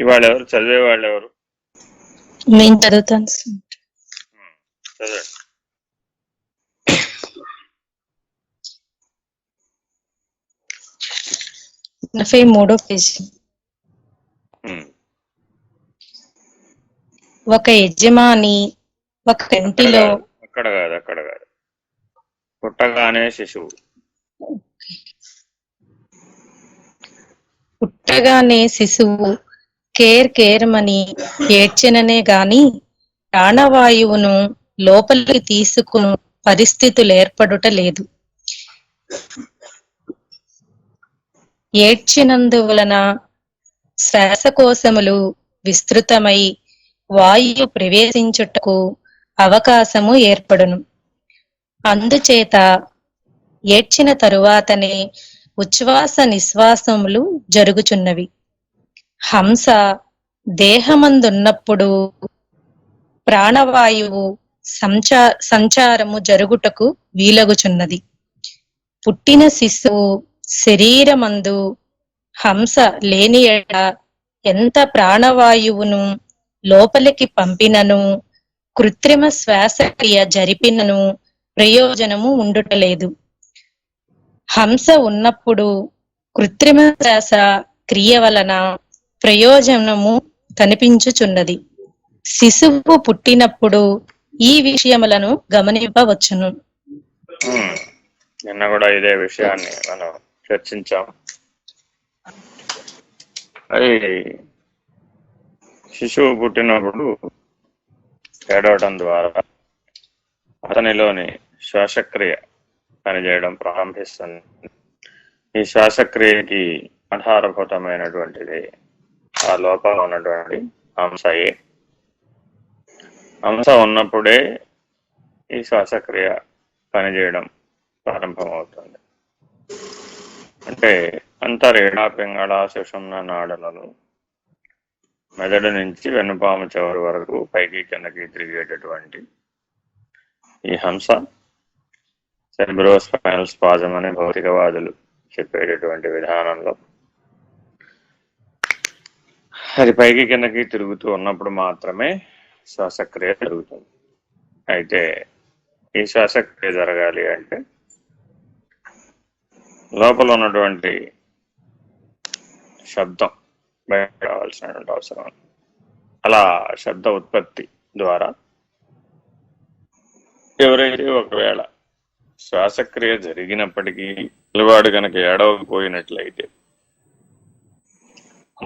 ఇవాళ ఎవరు చదివే వాళ్ళు ఎవరు నేను చదువుతాను. చదవండి నలభై మూడో పేజీ. ఒక యజమాని ఒక ఇంటిలో అక్కడ కాదు అక్కడ కాదు. పుట్టగానే శిశువు. పుట్టగానే శిశువు కేర్ కేర్మని ఏడ్చిననే గాని ప్రాణవాయువును లోపలికి తీసుకుని పరిస్థితులు ఏర్పడుట లేదు. ఏడ్చినందువలన శ్వాసకోశములు విస్తృతమై వాయువు ప్రవేశించుటకు అవకాశము ఏర్పడును. అందుచేత ఏడ్చిన తరువాతనే ఉచ్ఛ్వాస నిశ్వాసములు జరుగుచున్నవి. హంస దేహమందున్నప్పుడు ప్రాణవాయువు సంచా సంచారము జరుగుటకు వీలగుచున్నది. పుట్టిన శిశువు శరీరమందు హంస లేని ఎడ ఎంత ప్రాణవాయువును లోపలికి పంపినను కృత్రిమ శ్వాసక్రియ జరిపినను ప్రయోజనము ఉండుటలేదు. హంస ఉన్నప్పుడు కృత్రిమ శ్వాస క్రియ వలన ప్రయోజనము కనిపించుచున్నది. శిశువు పుట్టినప్పుడు ఈ విషయములను గమనింపవచ్చును. నిన్న కూడా ఇదే విషయాన్ని మనం చర్చించాం. అది శిశువు పుట్టినప్పుడు ఏడవటం ద్వారా అతనిలోని శ్వాసక్రియ పనిచేయడం ప్రారంభిస్తుంది. ఈ శ్వాసక్రియకి ఆధారభూతమైనటువంటిది ఆ లోపల ఉన్నటువంటి అంశయే అంశ ఉన్నప్పుడే ఈ శ్వాసక్రియ పనిచేయడం ప్రారంభమవుతుంది. అంటే అంతరేడా పింగళ సుషుమ్న నాడలను మెదడు నుంచి వెన్నుపాము చివరి వరకు పైకి కిందకి తిరిగేటటువంటి ఈ హంస సెబ్రోస్పైనల్ స్పాజం అనే భౌతికవాదులు చెప్పేటటువంటి విధానంలో అది పైకి కిందకి తిరుగుతూ ఉన్నప్పుడు మాత్రమే శ్వాసక్రియ జరుగుతుంది. అయితే ఈ శ్వాసక్రియ జరగాలి అంటే లోపల ఉన్నటువంటి శబ్దం బయట రావాల్సినటువంటి అవసరం అలా శబ్ద ఉత్పత్తి ద్వారా ఎవరైతే ఒకవేళ శ్వాసక్రియ జరిగినప్పటికీ పిల్లవాడు కనుక ఏడవకపోయినట్లయితే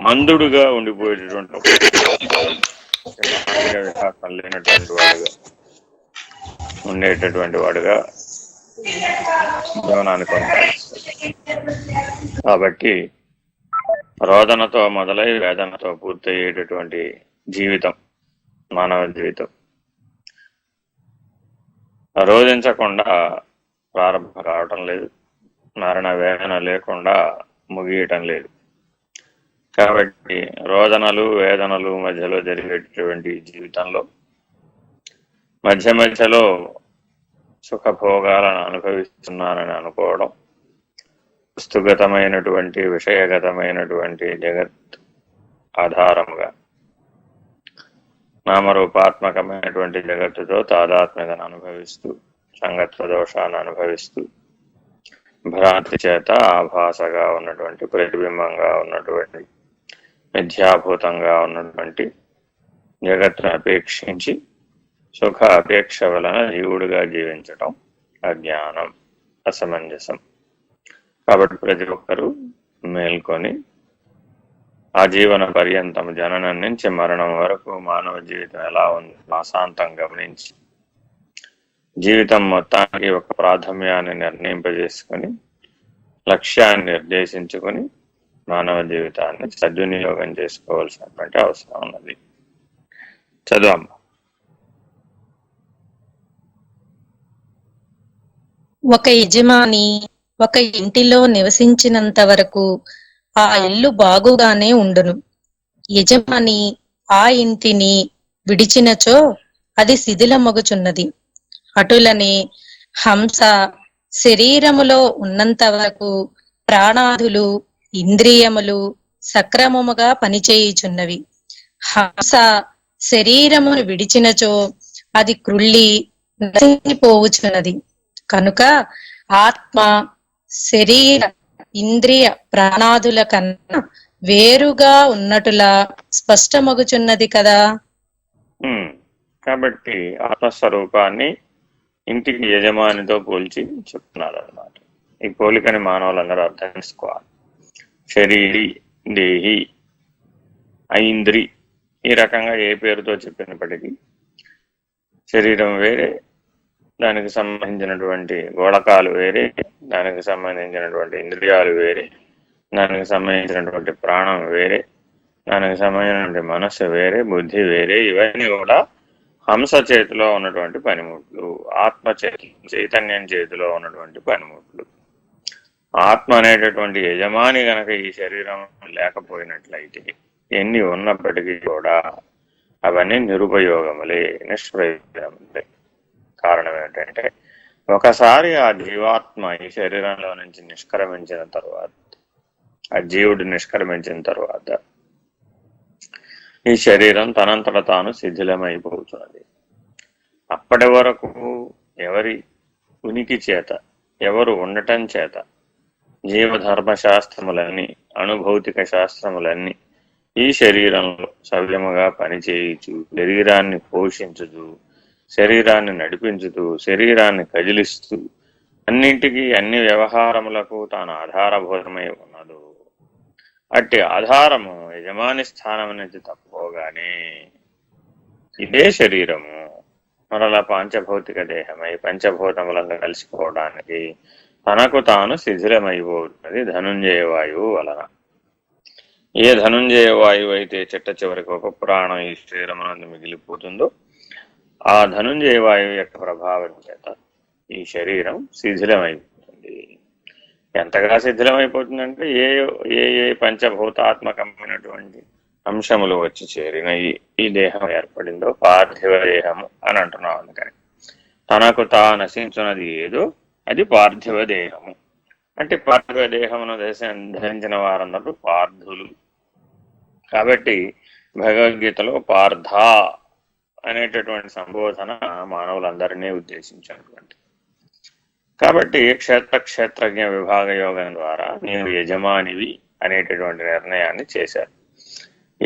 మందుడుగా ఉండిపోయేటటువంటి లేనటువంటి వాడుగా ఉండేటటువంటి వాడుగా జీవనాన్ని కొనసాగిస్తాడు కాబట్టి రోదనతో మొదలై వేదనతో పూర్తయ్యేటటువంటి జీవితం మానవ జీవితం. రోధించకుండా ప్రారంభం కావటం లేదు మరణ వేదన లేకుండా ముగియటం లేదు. కాబట్టి రోదనలు వేదనలు మధ్యలో జరిగేటటువంటి జీవితంలో మధ్య మధ్యలో సుఖభోగాలను అనుభవిస్తున్నానని అనుకోవడం వస్తుగతమైనటువంటి విషయగతమైనటువంటి జగత్ ఆధారముగా నామరూపాత్మకమైనటువంటి జగత్తుతో తాదాత్మ్యతను అనుభవిస్తూ సంగత్వ దోషాన్ని అనుభవిస్తూ భ్రాంతి చేత ఆభాసగా ఉన్నటువంటి ప్రతిబింబంగా ఉన్నటువంటి మిథ్యాభూతంగా ఉన్నటువంటి జగత్తును అపేక్షించి సుఖ అపేక్ష వలన జీవుడిగా జీవించటం అజ్ఞానం అసమంజసం. కాబట్టి ప్రతి ఒక్కరూ మేల్కొని ఆ జీవన పర్యంతం జననం నుంచి మరణం వరకు మానవ జీవితం ఎలా ఉంది ఆశాంతం గమనించి జీవితం మొత్తానికి ఒక ప్రాథమ్యాన్ని నిర్ణయింపజేసుకొని లక్ష్యాన్ని నిర్దేశించుకొని మానవ జీవితాన్ని సద్వినియోగం చేసుకోవాల్సినటువంటి అవసరం ఉన్నది. చదువమ్మ. ఒక యజమాని ఒక ఇంటిలో నివసించినంత వరకు ఆ ఇల్లు బాగుగానే ఉండును. యజమాని ఆ ఇంటిని విడిచినచో అది శిథిలమొగుచున్నది. అటులనే హంస శరీరములో ఉన్నంత వరకు ప్రాణాదులు ఇంద్రియములు సక్రమముగా పనిచేయుచున్నవి. హంస శరీరమును విడిచినచో అది క్రుళ్ళి నశించిపోవుచున్నది. కనుక ఆత్మ శరీర ఇంద్రియ ప్రాణాదుల కన్నా వేరుగా ఉన్నటులా స్పష్టమగుచున్నది కదా? కాబట్టి ఆత్మస్వరూపాన్ని ఇంటికి యజమానితో పోల్చి చెప్తున్నారు అన్నమాట ఈ పోలికని మానవులందరూ అర్థం చేసుకోవాలి. శరీరి దేహి ఐంద్రి ఈ రకంగా ఏ పేరుతో చెప్పినప్పటికీ శరీరం వేరే దానికి సంబంధించినటువంటి గోళకాలు వేరే దానికి సంబంధించినటువంటి ఇంద్రియాలు వేరే దానికి సంబంధించినటువంటి ప్రాణం వేరే దానికి సంబంధించినటువంటి మనస్సు వేరే బుద్ధి వేరే ఇవన్నీ కూడా హంస చేతిలో ఉన్నటువంటి పనిముట్లు ఆత్మ చేతి చైతన్యం చేతిలో ఉన్నటువంటి పనిముట్లు. ఆత్మ అనేటటువంటి యజమాని గనక ఈ శరీరం లేకపోయినట్లయితే ఎన్ని ఉన్నప్పటికీ కూడా అవన్నీ నిరుపయోగములే నిష్ప్రయోజనములే. కారణం ఏంటంటే ఒకసారి ఆ జీవాత్మ ఈ శరీరంలో నుంచి నిష్క్రమించిన తర్వాత ఆ జీవుడు నిష్క్రమించిన తర్వాత ఈ శరీరం తనంతట తాను శిథిలమైపోతున్నది. అప్పటి వరకు ఎవరి ఉనికి చేత ఎవరు ఉండటం చేత జీవధర్మ శాస్త్రములన్నీ అనుభౌతిక శాస్త్రములన్నీ ఈ శరీరంలో సవ్యముగా పనిచేయుచు శరీరాన్ని పోషించుతూ శరీరాన్ని నడిపించుతూ శరీరాన్ని కదిలిస్తూ అన్నింటికీ అన్ని వ్యవహారములకు తాను ఆధారభూతమై ఉన్నదు అట్టి ఆధారము యజమాని స్థానం నుంచి తప్పుకోగానే ఇదే శరీరము. మరలా పాంచభౌతిక దేహమై పంచభూతములను కలిసిపోవడానికి తనకు తాను శిథిలమైపోతున్నది ధనుంజయ వాయువు వలన. ఏ ధనుంజయ వాయువు అయితే చిట్ట చివరికి ఒక ప్రాణం ఈ శరీరమునందు మిగిలిపోతుందో ఆ ధనుంజయ వాయువు యొక్క ప్రభావం చేత ఈ శరీరం శిథిలమైపోతుంది. ఎంతగా శిథిలమైపోతుందంటే ఏ ఏ ఏ పంచభూతాత్మకమైనటువంటి అంశములు వచ్చి చేరిన ఈ ఈ దేహం ఏర్పడిందో పార్థివ దేహము అని అంటున్నాం అందుకని. తనకు తా నశించున్నది ఏదో అది పార్థివ దేహము. అంటే పార్థివ దేహమును దశ- ధరించిన వారందరూ పార్థులు. కాబట్టి భగవద్గీతలో పార్థ అనేటటువంటి సంబోధన మానవులందరినీ ఉద్దేశించినటువంటి. కాబట్టి క్షేత్ర క్షేత్రజ్ఞ విభాగ యోగం ద్వారా నేను యజమానివి అనేటటువంటి నిర్ణయాన్ని చేశారు.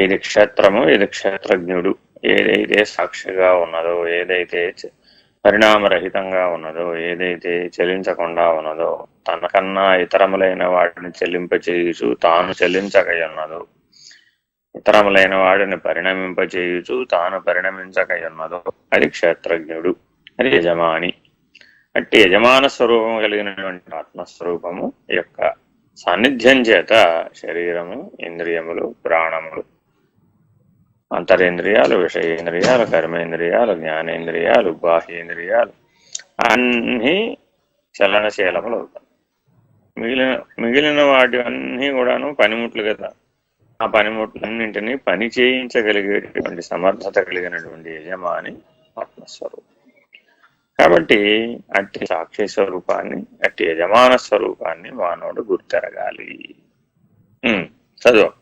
ఏది క్షేత్రము ఏది క్షేత్రజ్ఞుడు ఏదైతే సాక్షిగా ఉన్నదో ఏదైతే పరిణామరహితంగా ఉన్నదో ఏదైతే చెల్లించకుండా ఉన్నదో తనకన్నా ఇతరములైన వాటిని చెల్లింపచేయుచు తాను చెల్లించకయున్నదో ఇతరములైన వాడిని పరిణమింపచేయుచు తాను పరిణమించక ఉన్నదో అది క్షేత్రజ్ఞుడు అది యజమాని. అంటే యజమాన స్వరూపం కలిగినటువంటి ఆత్మస్వరూపము యొక్క సాన్నిధ్యం చేత శరీరము ఇంద్రియములు ప్రాణములు అంతరేంద్రియాలు విషయేంద్రియాలు కర్మేంద్రియాలు జ్ఞానేంద్రియాలు బాహ్యేంద్రియాలు అన్నీ చలనశీలములు అవుతాయి. మిగిలిన మిగిలిన వాటి అన్నీ కూడాను పనిముట్లు కదా. ఆ పనిముట్లన్నింటినీ పని చేయించగలిగేటటువంటి సమర్థత కలిగినటువంటి యజమాని ఆత్మస్వరూపం. కాబట్టి అట్టి సాక్షి స్వరూపాన్ని అట్టి యజమాన స్వరూపాన్ని మానవుడు గుర్తెరగాలి. చదువు.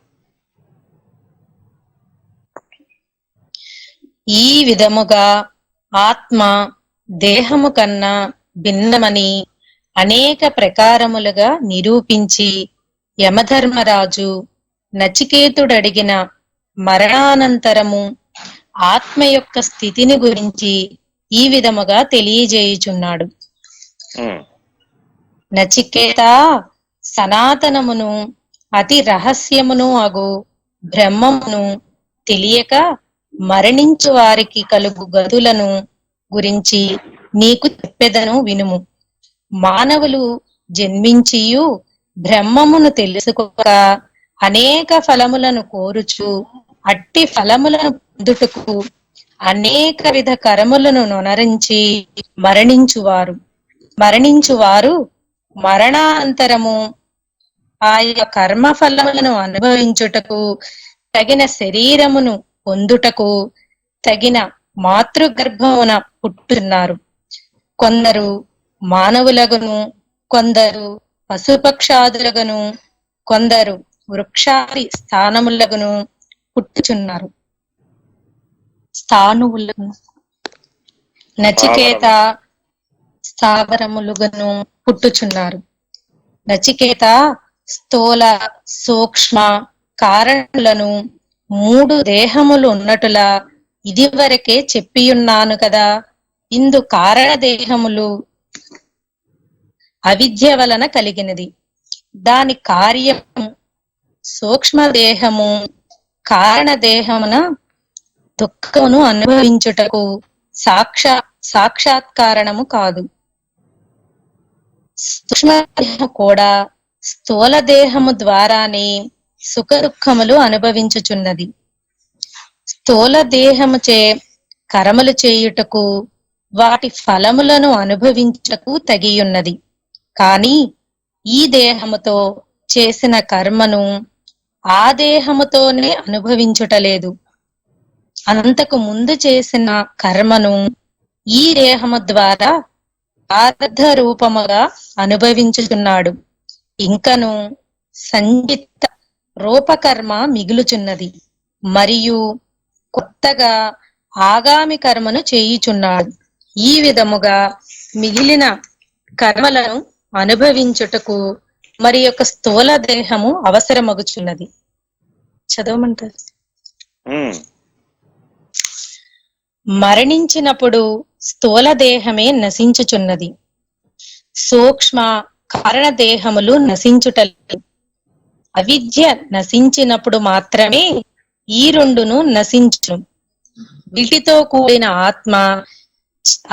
ఈ విధముగా ఆత్మ దేహము కన్నా భిన్నమని అనేక ప్రకారములుగా నిరూపించి యమధర్మరాజు నచికేతుడడిగిన మరణానంతరము ఆత్మ యొక్క స్థితిని గురించి ఈ విధముగా తెలియజేయుచున్నాడు. నచికేత సనాతనమును అతి రహస్యమును అగు బ్రహ్మమును తెలియక మరణించు వారికి కలుగు గదులను గురించి నీకు చెప్పెదను వినుము. మానవులు జన్మించియు బ్రహ్మమును తెలుసుకోక అనేక ఫలములను కోరుచు అట్టి ఫలములను పొందుటకు అనేక విధ కరములను నొనరించి మరణించువారు. మరణించువారు మరణాంతరము ఆయా కర్మ ఫలములను అనుభవించుటకు తగిన శరీరమును పొందుటకు తగిన మాతృగర్భమున పుట్టున్నారు కొందరు మానవులగును కొందరు పశుపక్షాదులగును కొందరు వృక్షాది స్థానములగును పుట్టుచున్నారు. స్థానువులను నచికేత స్థావరములుగను పుట్టుచున్నారు. నచికేత స్థూల సూక్ష్మ కారణులను మూడు దేహములు ఉన్నట్టులా ఇదివరకే చెప్పియున్నాను కదా. ఇందు కారణ దేహములు అవిద్య వలన కలిగినది. దాని కార్యము సూక్ష్మదేహము కారణదేహమున దుఃఖమును అనుభవించుటకు సాక్షా సాక్షాత్కారణము కాదు. సూక్ష్మదేహం కూడా స్థూల దేహము ద్వారానే సుఖ దుఃఖములు అనుభవించుచున్నది. స్థూల దేహముచే కర్మలు చేయుటకు వాటి ఫలములను అనుభవించుటకు తగియున్నది. కాని ఈ దేహముతో చేసిన కర్మను ఆ దేహముతోనే అనుభవించుటలేదు. అంతకు ముందు చేసిన కర్మను ఈ దేహము ద్వారా ప్రారబ్ధ రూపముగా అనుభవించుచున్నాడు. ఇంకను సంచిత రూపకర్మ మిగులుచున్నది. మరియు కొత్తగా ఆగామి కర్మను చేయుచున్నాడు. ఈ విధముగా మిగిలిన కర్మలను అనుభవించుటకు మరి యొక్క స్థూల దేహము అవసరమగుచున్నది. చదవమంటారు? మరణించినప్పుడు స్థూల దేహమే నశించుచున్నది. సూక్ష్మ కారణ దేహములు నశించుటలేదు అవిద్య నశించినప్పుడు మాత్రమే ఈ రెండును నశించు వీటితో కూడిన ఆత్మ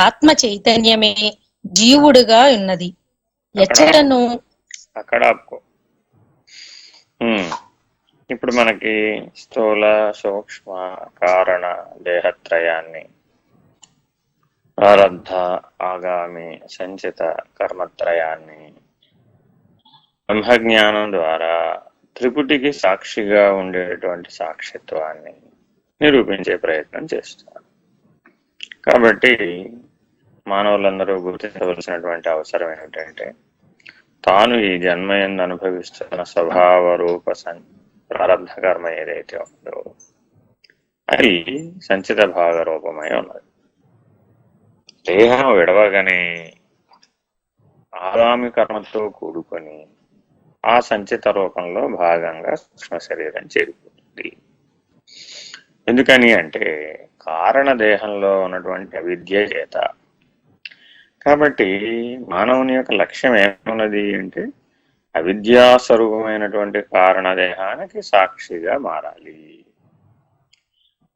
ఆత్మ చైతన్యమే జీవుడుగా ఉన్నది. ఎచ్చటను అక్కడ ఇప్పుడు మనకి స్థూల సూక్ష్మ కారణ దేహత్రయాన్ని ప్రారబ్ధ ఆగామి సంచిత కర్మత్రయాన్ని బ్రహ్మజ్ఞానం ద్వారా త్రిపుటికి సాక్షిగా ఉండేటువంటి సాక్షిత్వాన్ని నిరూపించే ప్రయత్నం చేస్తారు కాబట్టి మానవులందరూ గుర్తించవలసినటువంటి అవసరం ఏమిటంటే తాను ఈ జన్మ ఎందు అనుభవిస్తున్న స్వభావ రూప సం ప్రారంభ కర్మ ఏదైతే ఉందో అది సంచిత భాగ రూపమై ఉన్నది. దేహం విడవగానే ఆగామి కర్మతో కూడుకొని ఆ సంచిత రూపంలో భాగంగా సూక్ష్మ శరీరం చేరిపోతుంది ఎందుకని అంటే కారణ దేహంలో ఉన్నటువంటి అవిద్య చేత. కాబట్టి మానవుని యొక్క లక్ష్యం ఏమున్నది అంటే అవిద్యాస్వరూపమైనటువంటి కారణదేహానికి సాక్షిగా మారాలి.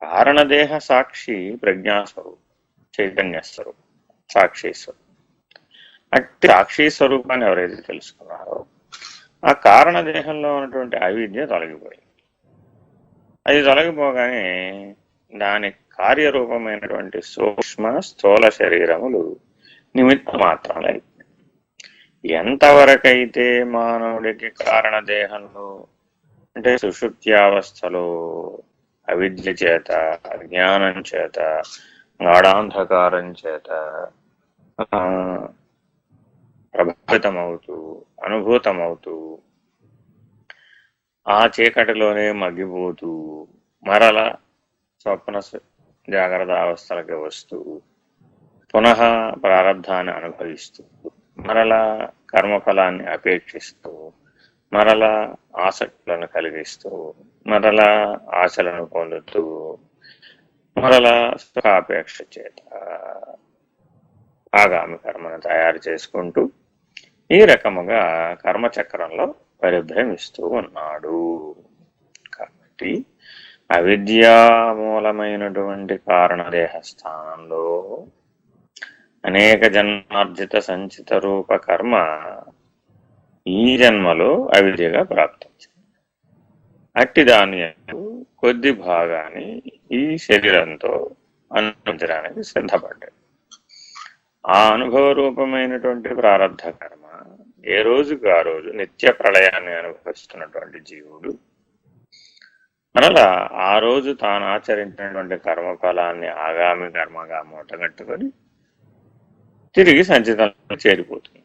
కారణదేహ సాక్షి ప్రజ్ఞాస్వరూపం చైతన్య స్వరూపం సాక్షి స్వరూపం. అట్టి సాక్షి స్వరూపాన్ని ఎవరైతే తెలుసుకున్నారో ఆ కారణ దేహంలో ఉన్నటువంటి అవిద్య తొలగిపోయింది. అది తొలగిపోగానే దాని కార్యరూపమైనటువంటి సూక్ష్మ స్థూల శరీరములు నిమిత్త మాత్రమే ఎంతవరకైతే మానవుడికి కారణదేహంలో అంటే సుషుప్త్యావస్థలో అవిద్య చేత అజ్ఞానం చేత గాఢాంధకారం చేత ప్రభావితమవుతూ అనుభూతమవుతూ ఆ చీకటిలోనే మగ్గిపోతూ మరల స్వప్న జాగ్రత్త అవస్థలకి వస్తూ పునః ప్రారంధాన్ని అనుభవిస్తూ మరలా కర్మఫలాన్ని అపేక్షిస్తూ మరలా ఆసక్తులను కలిగిస్తూ మరలా ఆశలను పొందుతూ మరలా సుఖాపేక్ష చేత ఆగామి కర్మను తయారు చేసుకుంటూ ఈ రకముగా కర్మచక్రంలో పరిభ్రమిస్తూ ఉన్నాడు. కాబట్టి అవిద్యా మూలమైనటువంటి కారణదేహ స్థానంలో అనేక జన్మార్జిత సంచిత రూప కర్మ ఈ జన్మలో అవిద్యగా ప్రాప్తించింది. అట్టి దాని కొద్ది భాగాన్ని ఈ శరీరంతో అనుభవించడానికి సిద్ధపడ్డాడు. ఆ అనుభవ రూపమైనటువంటి ప్రారంధ కర్మ ఏ రోజుకు ఆ రోజు నిత్య ప్రళయాన్ని అనుభవిస్తున్నటువంటి జీవుడు మరలా ఆ రోజు తాను ఆచరించినటువంటి కర్మఫలాన్ని ఆగామి కర్మగా మూటగట్టుకొని తిరిగి సంచితంలో చేరిపోతుంది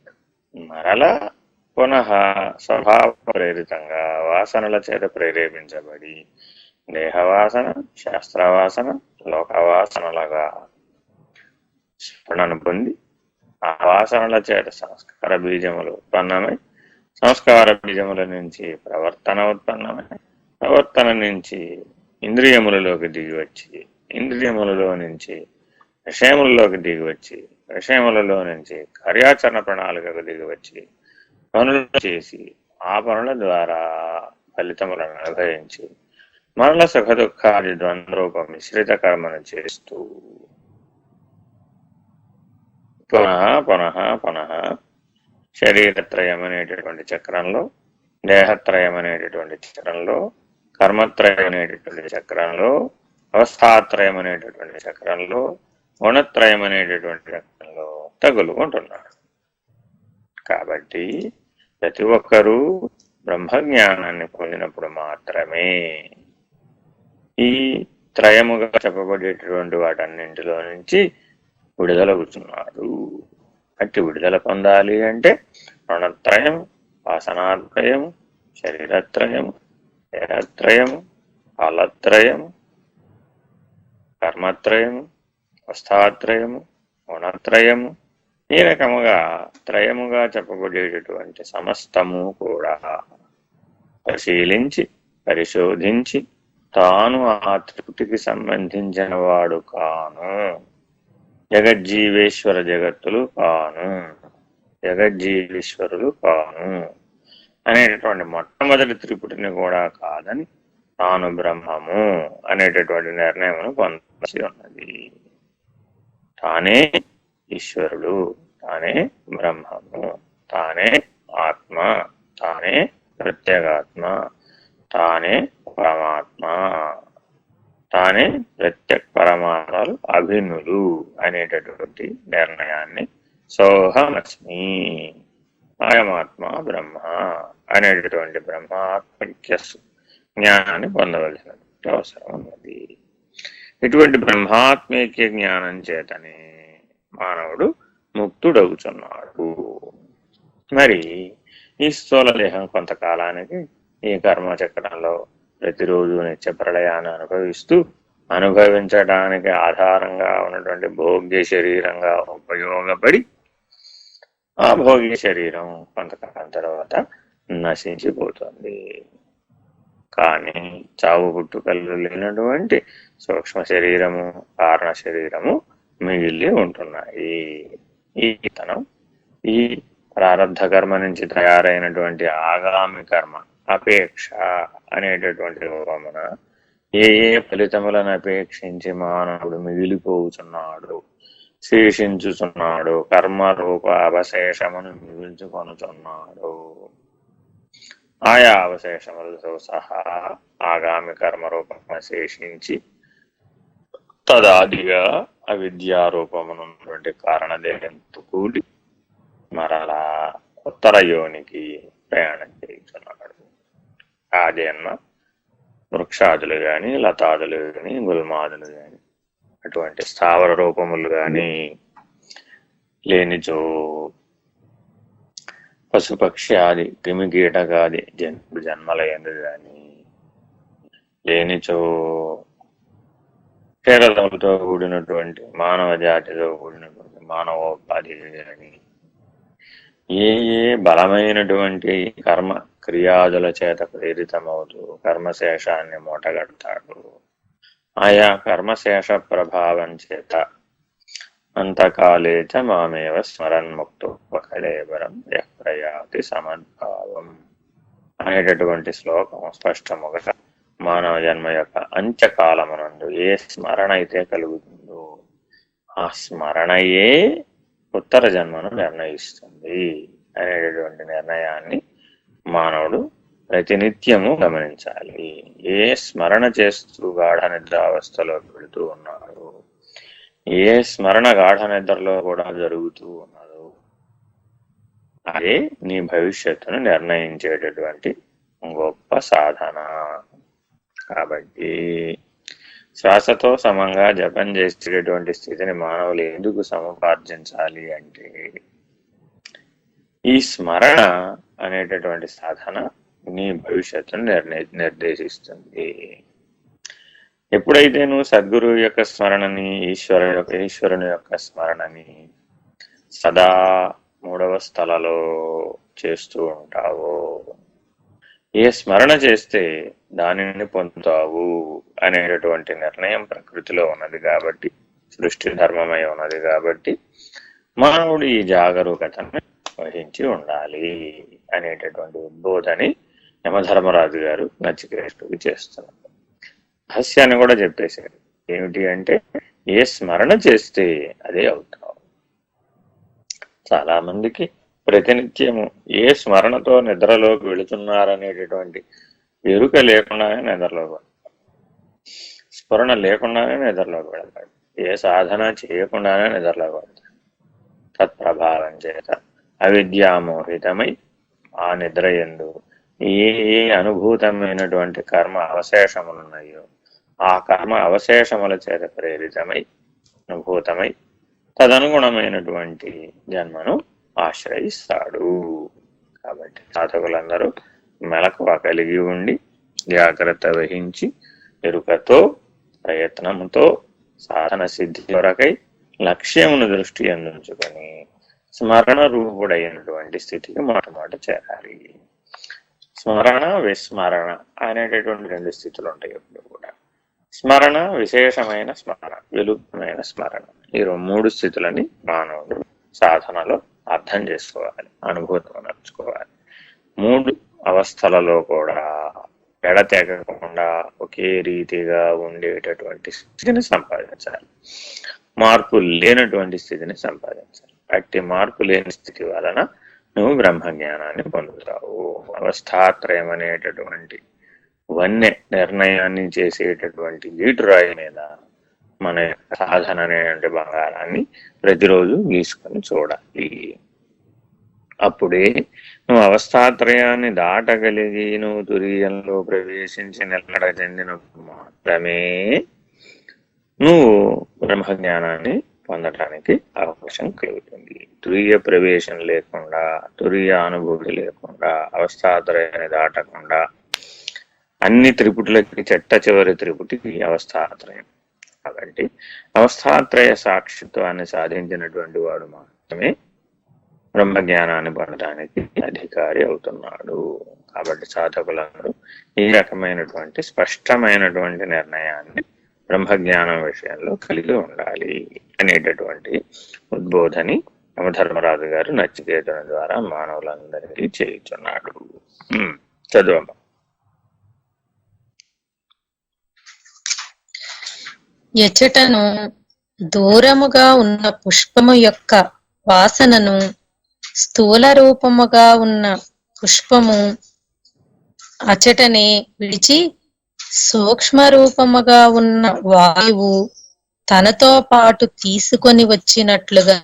మరలా పునః స్వభావ ప్రేరితంగా వాసనల చేత ప్రేరేపించబడి దేహవాసన శాస్త్రవాసన లోకవాసనలుగా స్ఫురణను పొంది ఆ వాసనల చేత సంస్కార బీజములు ఉత్పన్నమై సంస్కార బీజముల నుంచి ప్రవర్తన ఉత్పన్నమై ప్రవర్తన నుంచి ఇంద్రియములలోకి దిగివచ్చి ఇంద్రియములలో నుంచి విషయములలోకి దిగివచ్చి విషయములలో నుంచి కార్యాచరణ ప్రణాళికకు దిగివచ్చి పనులు చేసి ఆ పనుల ద్వారా ఫలితములను అనుభవించి మరల సుఖ దుఃఖాది ద్వంద్వరూప మిశ్రిత కర్మను చేస్తూ పునః పునః పునః శరీరత్రయం అనేటటువంటి చక్రంలో దేహత్రయం అనేటటువంటి చక్రంలో కర్మత్రయం అనేటటువంటి చక్రంలో అవస్థాత్రయం అనేటటువంటి చక్రంలో గుణత్రయం అనేటటువంటి చక్రంలో తగులుకుంటున్నాడు కాబట్టి ప్రతి ఒక్కరూ బ్రహ్మజ్ఞానాన్ని పొందినప్పుడు మాత్రమే ఈ త్రయముగా చెప్పబడేటటువంటి వాటన్నింటిలో నుంచి విడుదలవుతున్నాడు అట్టి విడుదల పొందాలి అంటే రుణత్రయం వాసనాత్రయం శరీరత్రయం ఏరత్రయం ఫలత్రయం కర్మత్రయం అవస్థాత్రయము గుణత్రయము ఈ రకముగా త్రయముగా చెప్పబడేటటువంటి సమస్తము కూడా పరిశీలించి పరిశోధించి తాను ఆ తృప్తికి సంబంధించిన వాడు కాను. జగజ్జీవేశ్వర జగత్తులు కాను. జగజ్జీవేశ్వరులు కాను. అనేటటువంటి మొట్టమొదటి త్రిపుటిని కూడా కాదని తాను బ్రహ్మము అనేటటువంటి నిర్ణయమును పొందాల్సి ఉన్నది. తానే ఈశ్వరుడు తానే బ్రహ్మము తానే ఆత్మ తానే ప్రత్యేగాత్మ తానే పరమాత్మ తానే ప్రత్యేక పరమాత్మలు అభినులు అనేటటువంటి నిర్ణయాన్ని సోహమస్మి అయమాత్మ బ్రహ్మ అనేటటువంటి బ్రహ్మాత్మక్య జ్ఞానాన్ని పొందవలసినటువంటి అవసరం ఉన్నది. ఇటువంటి బ్రహ్మాత్మీక్య జ్ఞానం చేతనే మానవుడు ముక్తుడవుతున్నాడు మరి ఈ స్థూల దేహం కొంతకాలానికి ఈ కర్మచక్రంలో ప్రతిరోజు నిత్య ప్రళయాన్ని అనుభవిస్తూ అనుభవించడానికి ఆధారంగా ఉన్నటువంటి భోగ్య శరీరంగా ఉపయోగపడి ఆ భోగ్య శరీరం కొంతకాలం తర్వాత నశించిపోతుంది. కానీ చావు పుట్టుకలు లేనటువంటి సూక్ష్మ శరీరము కారణ శరీరము మిగిలి ఉంటున్నాయి. ఈ తనం ఈ ప్రారంధ కర్మ నుంచి తయారైనటువంటి ఆగామి కర్మ అపేక్ష అనేటటువంటి రూపమున ఏ ఏ ఫలితములను అపేక్షించి మానవుడు మిగిలిపోతున్నాడు శేషించుచున్నాడు కర్మ రూప అవశేషమును మిగిల్చుకొనుచున్నాడు. ఆయా అవశేషములతో సహా ఆగామి కర్మరూపము శేషించి తదాదిగా అవిద్యారూపమునున్నటువంటి కారణదేహంతో కూడి మరలా ఉత్తర యోనికి ప్రయాణం చేయించున్నాడు. ఆ జన్మ వృక్షాదులు గాని లతాదులు కానీ గుల్మాదులు కానీ అటువంటి స్థావర రూపములు కానీ లేనిచో పశుపక్షి ఆది క్రిమికీటకాది జంతు జన్మల ఎందు గాని లేనిచో క్షీరదములతో కూడినటువంటి మానవ జాతితో కూడినటువంటి మానవోపాధి కానీ ఏ ఏ బలమైనటువంటి కర్మ క్రియాదుల చేత ప్రేరితమవుతూ కర్మశేషాన్ని మూటగడతాడు. ఆయా కర్మశేష ప్రభావం చేత అంతకాలే చ మామేవ స్మరన్ముక్తో కళేవరం ప్రయాతి సమద్భావం అనేటటువంటి శ్లోకం స్పష్టముగా మానవ జన్మ యొక్క అంత్యకాలమునందు ఏ స్మరణ అయితే కలుగుతుందో ఆ స్మరణయే ఉత్తర జన్మను నిర్ణయిస్తుంది అనేటటువంటి నిర్ణయాన్ని మానవుడు ప్రతినిత్యము గమనించాలి. ఏ స్మరణ చేస్తూ గాఢ నిద్రావస్థలో పెడుతూ ఉన్నాడు? ఏ స్మరణ గాఢ నిద్రలో కూడా జరుగుతూ ఉన్నదో? అదే నీ భవిష్యత్తును నిర్ణయించేటటువంటి గొప్ప సాధన. కాబట్టి శ్వాసతో సమంగా జపం చేసేటటువంటి స్థితిని మానవులు ఎందుకు సముపార్జించాలి అంటే ఈ స్మరణ అనేటటువంటి సాధన నీ భవిష్యత్తును నిర్ణయ నిర్దేశిస్తుంది. ఎప్పుడైతే నువ్వు సద్గురు యొక్క స్మరణని ఈశ్వరుని యొక్క ఈశ్వరుని యొక్క స్మరణని సదా మూడవ స్థలలో చేస్తూ ఉంటావో ఏ స్మరణ చేస్తే దానిని పొందుతావు అనేటటువంటి నిర్ణయం ప్రకృతిలో ఉన్నది కాబట్టి సృష్టి ధర్మమై ఉన్నది కాబట్టి మానవుడు ఈ జాగరూకతను వహించి ఉండాలి అనేటటువంటి ఉద్బోధని యమధర్మరాజు గారు నచికేతుడికి చేస్తున్నారు. రహస్యాన్ని కూడా చెప్పేశారు. ఏమిటి అంటే ఏ స్మరణ చేస్తే అదే అవుతావు. చాలా మందికి ప్రతినిత్యము ఏ స్మరణతో నిద్రలోకి వెళుతున్నారనేటటువంటి ఎరుక లేకుండానే నిద్రలోకి వెళ్తాడు. స్మరణ లేకుండానే నిద్రలోకి వెళ్తాడు. ఏ సాధన చేయకుండానే నిద్రలోకి వెళ్తాడు. తత్ప్రభావం చేత అవిద్యామోహితమై ఆ నిద్రయందు ఏ ఏ అనుభూతమైనటువంటి కర్మ అవశేషములున్నాయో ఆ కర్మ అవశేషముల చేత ప్రేరితమై అనుభూతమై తదనుగుణమైనటువంటి జన్మను ఆశ్రయిస్తాడు. కాబట్టి సాధకులందరూ మెలకువ కలిగి ఉండి జాగ్రత్త వహించి ఎరుకతో ప్రయత్నముతో సాధన సిద్ధి కొరకై లక్ష్యమును దృష్టి అందించుకొని స్మరణ రూపుడైనటువంటి స్థితికి మొట్టమొదట చేరాలి. స్మరణ విస్మరణ అనేటటువంటి రెండు స్థితులు ఉంటాయి ఎప్పుడు కూడా. స్మరణ విశేషమైన స్మరణ విలుప్తమైన స్మరణ. ఈ మూడు స్థితులని మానవుడు సాధనలో అర్థం చేసుకోవాలి అనుభూతి నడుచుకోవాలి. మూడు అవస్థలలో కూడా ఎడతెగకుండా ఒకే రీతిగా ఉండేటటువంటి స్థితిని సంపాదించాలి. మార్పు లేనటువంటి స్థితిని సంపాదించాలి. అట్టి మార్పు లేని స్థితి వలన నువ్వు బ్రహ్మ జ్ఞానాన్ని పొందుతావు. అవస్థాత్రయం అనేటటువంటి వన్నె నిర్ణయాన్ని చేసేటటువంటి గీటురాయి మీద మన యొక్క సాధన అనేటువంటి బంగారాన్ని ప్రతిరోజు గీసుకొని చూడాలి. అప్పుడే నువ్వు అవస్థాత్రయాన్ని దాటగలిగి నువ్వు తురియంలో ప్రవేశించి నిలకడ చెందినప్పుడు మాత్రమే నువ్వు బ్రహ్మజ్ఞానాన్ని పొందటానికి అవకాశం కలుగుతుంది. తురియ ప్రవేశం లేకుండా తురియ అనుభూతి లేకుండా అవస్థాత్రయాన్ని దాటకుండా అన్ని త్రిపుటులకి చెట్ట చివరి త్రిపుటి అవస్థాత్రయం. కాబట్టి అవస్థాత్రయ సాక్షిత్వాన్ని సాధించినటువంటి వాడు మాత్రమే బ్రహ్మజ్ఞానాన్ని పొందడానికి అధికారి అవుతున్నాడు. కాబట్టి సాధకులందరూ ఈ రకమైనటువంటి స్పష్టమైనటువంటి నిర్ణయాన్ని బ్రహ్మజ్ఞానం విషయంలో కలిగి ఉండాలి అనేటటువంటి ఉద్బోధని యమధర్మరాజు గారు నచ్చికేతన ద్వారా మానవులందరికీ చేయుచున్నాడు. చదువమ్మ ఎచ్చటను దూరముగా ఉన్న పుష్పము యొక్క వాసనను స్థూల రూపముగా ఉన్న పుష్పము అచటనే విడిచి సూక్ష్మ రూపముగా ఉన్న వాయువు తనతో పాటు తీసుకొని వచ్చినట్లుగా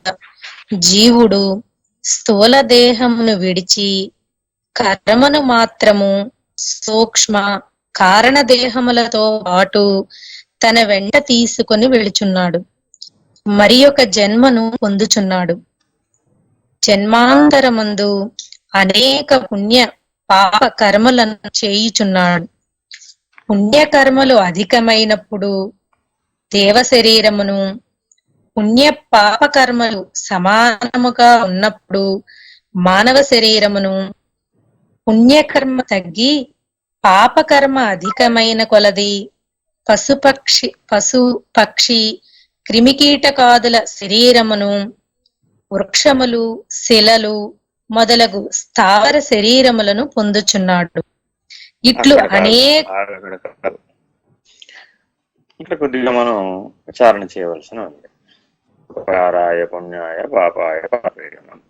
జీవుడు స్థూల దేహమును విడిచి కర్మను మాత్రము సూక్ష్మ కారణ దేహములతో పాటు తన వెంట తీసుకొని వెళుచున్నాడు. మరి ఒక జన్మను పొందుచున్నాడు. జన్మాంతరమందు అనేక పుణ్య పాప కర్మలను చేయుచున్నాడు. పుణ్యకర్మలు అధికమైనప్పుడు దేవ శరీరమును పుణ్య పాపకర్మలు సమానముగా ఉన్నప్పుడు మానవ శరీరమును పుణ్యకర్మ తగ్గి పాపకర్మ అధికమైన కొలది. పశుపక్షి పశు పక్షి క్రిమికీటకాదుల శరీరమును వృక్షములు శిలలు మొదలగు స్థావర శరీరములను పొందుచున్నాడు. ఇట్లు అనేక. ఇక్కడ కొద్దిగా మనం విచారణ చేయవలసిన ఉంది. ఉపకారాయ పుణ్యాయ పాపాయ పాపేయనం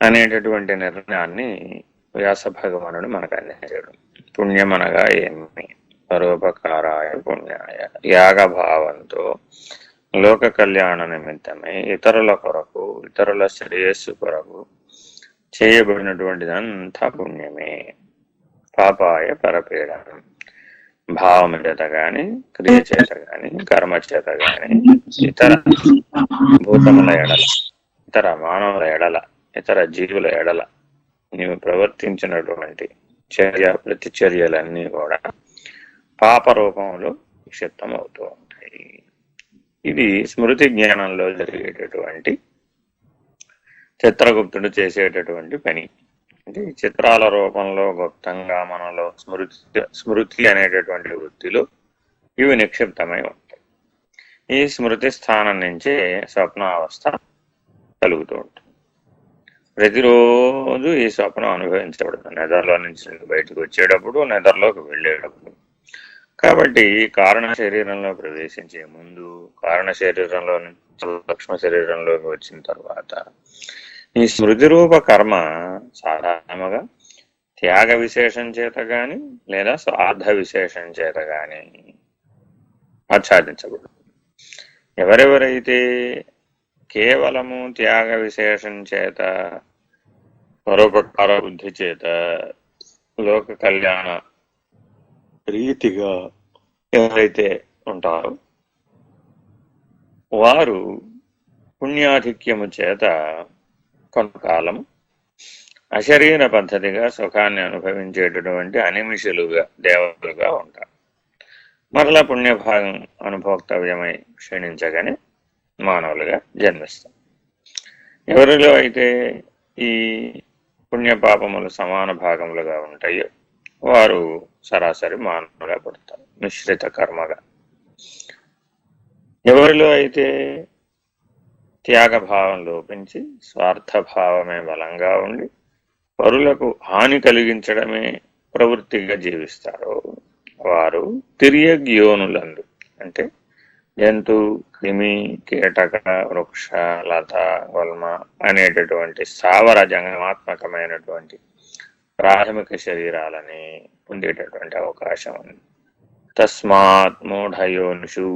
అనేటటువంటి నిర్ణయాన్ని వ్యాస భగవానుడు మనకు అందించాడు. పుణ్యం అనగా ఏమి? పరోపకారాయ పుణ్యాయ యాగభావంతో లోక కళ్యాణ నిమిత్తమై ఇతరుల కొరకు ఇతరుల శ్రేయస్సు కొరకు చేయబడినటువంటిదంతా పుణ్యమే. పాపాయ పరపీడనం. భావం చేత గాని క్రియ చేత గాని కర్మ చేత గాని ఇతర భూతముల ఎడల ఇతర మానవుల ఎడల ఇతర జీవుల ఎడల నీవు ప్రవర్తించినటువంటి చర్య ప్రతిచర్యలన్నీ కూడా పాప రూపంలో నిక్షిప్తం అవుతూ ఉంటాయి. ఇది స్మృతి జ్ఞానంలో జరిగేటటువంటి చిత్రగుప్తుడు చేసేటటువంటి పని. అంటే ఈ చిత్రాల రూపంలో గుప్తంగా మనలో స్మృతి స్మృతి అనేటటువంటి వృత్తిలో ఇవి నిక్షిప్తమై ఉంటాయి. ఈ స్మృతి స్థానం నుంచే స్వప్నావస్థ కలుగుతూ ఉంటుంది. ప్రతిరోజు ఈ స్వప్నం అనుభవించబడుతుంది నిద్రలో నుంచి బయటకు వచ్చేటప్పుడు నిద్రలోకి వెళ్ళేటప్పుడు. కాబట్టి కారణ శరీరంలో ప్రవేశించే ముందు కారణ శరీరంలో నుంచి సూక్ష్మ శరీరంలోకి వచ్చిన తర్వాత ఈ స్మృతి రూప కర్మ సాధారణంగా త్యాగ విశేషం చేత గాని లేదా స్వార్థ విశేషం చేత గాని ఆచ్ఛాదించబడుతుంది. ఎవరెవరైతే కేవలము త్యాగ విశేషం చేత పరోపకార బుద్ధి చేత లోక కళ్యాణ రీతిగా ఎవరైతే ఉంటారో వారు పుణ్యాధిక్యము చేత కొంతకాలం అశరీర పద్ధతిగా సుఖాన్ని అనుభవించేటటువంటి అనిమిషులుగా దేవతలుగా ఉంటారు. మరలా పుణ్యభాగం అనుభోక్తవ్యమై క్షీణించగానే మానవులుగా జన్మిస్తాం ఎవరిలో అయితే ఈ పుణ్యపాపములు సమాన భాగములుగా ఉంటాయో వారు సరాసరి మానవులుగా పుడతారు మిశ్రిత కర్మగా. ఎవరిలో అయితే త్యాగ భావం లోపించి స్వార్థ భావమే బలంగా ఉండి పరులకు హాని కలిగించడమే ప్రవృత్తిగా జీవిస్తారో. వారు తిరియగ్యోనులందు అంటే జంతు క్రిమి కీటక వృక్ష లత వల్మ అనేటటువంటి స్థావర జంగమాత్మకమైనటువంటి ప్రాథమిక శరీరాలని పొందేటటువంటి అవకాశం ఉంది. తస్మాత్ మూఢయోనిషు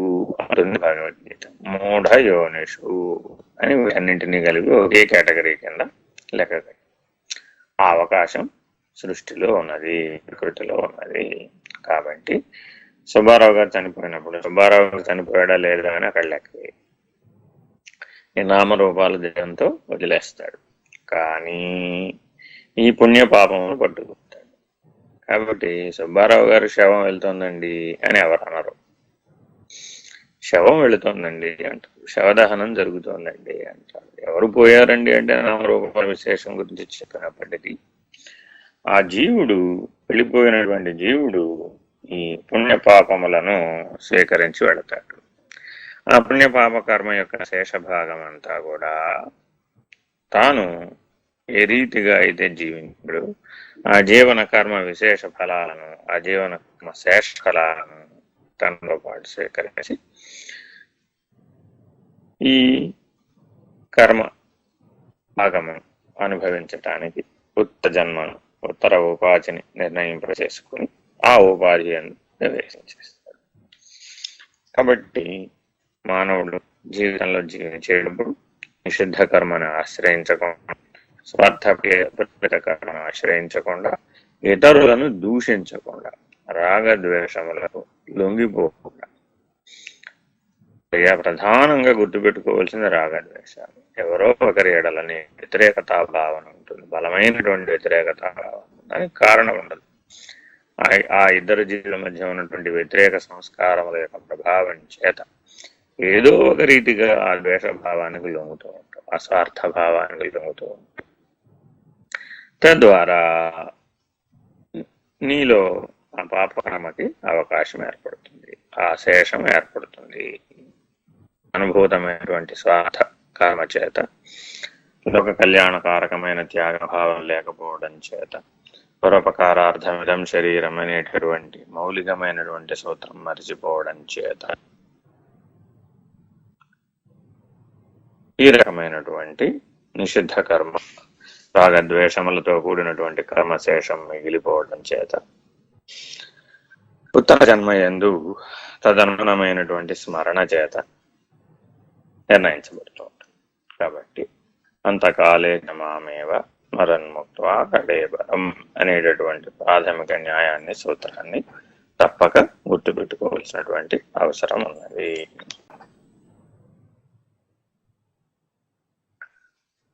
అంటుంది భగవద్గీత మూఢయోనిషు అని వీటన్నింటినీ కలిపి ఒకే కేటగిరీ కింద లెక్క ఆ అవకాశం సృష్టిలో ఉన్నది ప్రకృతిలో ఉన్నది. కాబట్టి సుబ్బారావు గారు చనిపోయినప్పుడు సుబ్బారావు గారు చనిపోయాడా లేదా అని అక్కడ లెక్క ఈ నామరూపాల దేవంతో వదిలేస్తాడు. కానీ ఈ పుణ్య పాపమును కాబట్టి సుబ్బారావు గారు శవం వెళ్తోందండి అని ఎవరు అనరు. శవం వెళుతోందండి అంటారు. శవదహనం జరుగుతోందండి అంటారు. ఎవరు పోయారండి అంటే నామరూపాల విశేషం గురించి చెప్పినప్పటికీ ఆ జీవుడు వెళ్ళిపోయినటువంటి జీవుడు ఈ పుణ్యపాపములను స్వీకరించి వెళతాడు. ఆ పుణ్యపాపకర్మ కర్మ యొక్క శేష భాగం అంతా కూడా తాను ఏ రీతిగా అయితే జీవించాడు ఆ జీవన కర్మ విశేష ఫలాలను ఆ జీవన కర్మ శేష ఫలాలను తనలో పాటు సేకరించి ఈ కర్మ భాగము అనుభవించటానికి ఉత్త జన్మను ఉత్తర ఉపాధిని నిర్ణయింప చేసుకుని ఆ ఉపాధి అని ప్రవేశించేస్తాడు కాబట్టి మానవుడు జీవితంలో జీవించేటప్పుడు నిషిద్ధ కర్మను ఆశ్రయించకుండా స్వార్థ కారణం ఆశ్రయించకుండా ఇతరులను దూషించకుండా రాగద్వేషములకు లొంగిపోకుండా. ప్రధానంగా గుర్తుపెట్టుకోవాల్సింది రాగద్వేషాలు. ఎవరో ఒకరి ఎడలని వ్యతిరేకత భావన ఉంటుంది. బలమైనటువంటి వ్యతిరేకత భావన దానికి కారణం ఉండదు. ఆ- ఆ ఇద్దరు జీవుల మధ్య ఉన్నటువంటి వ్యతిరేక సంస్కారముల యొక్క ప్రభావం చేత ఏదో ఒక రీతిగా ఆ ద్వేష భావానికి లొంగుతూ ఉంటాం. అస్వార్థ భావానికి లొంగుతూ ఉంటాం. తద్వారా నీలో ఆ పాపకర్మకి అవకాశం ఏర్పడుతుంది ఆ శేషం ఏర్పడుతుంది. అనుభూతమైనటువంటి స్వార్థ కర్మ చేత లోక కళ్యాణకారకమైన త్యాగభావం లేకపోవడం చేత పరోపకారార్థమిదం శరీరం అనేటటువంటి మౌలికమైనటువంటి సూత్రం మరిచిపోవడం చేత. ఈ రకమైనటువంటి నిషిద్ధ కర్మ రాగద్వేషములతో కూడినటువంటి కర్మశేషం మిగిలిపోవడం చేత ఉత్తర జన్మ ఎందు తదనుగుణమైనటువంటి స్మరణ చేత నిర్ణయించబడుతుంది. కాబట్టి అంతకాలే జమామేవ స్మరన్ముక్త్వా కడేబరం అనేటటువంటి ప్రాథమిక న్యాయాన్ని సూత్రాన్ని తప్పక గుర్తుపెట్టుకోవాల్సినటువంటి అవసరం ఉన్నది.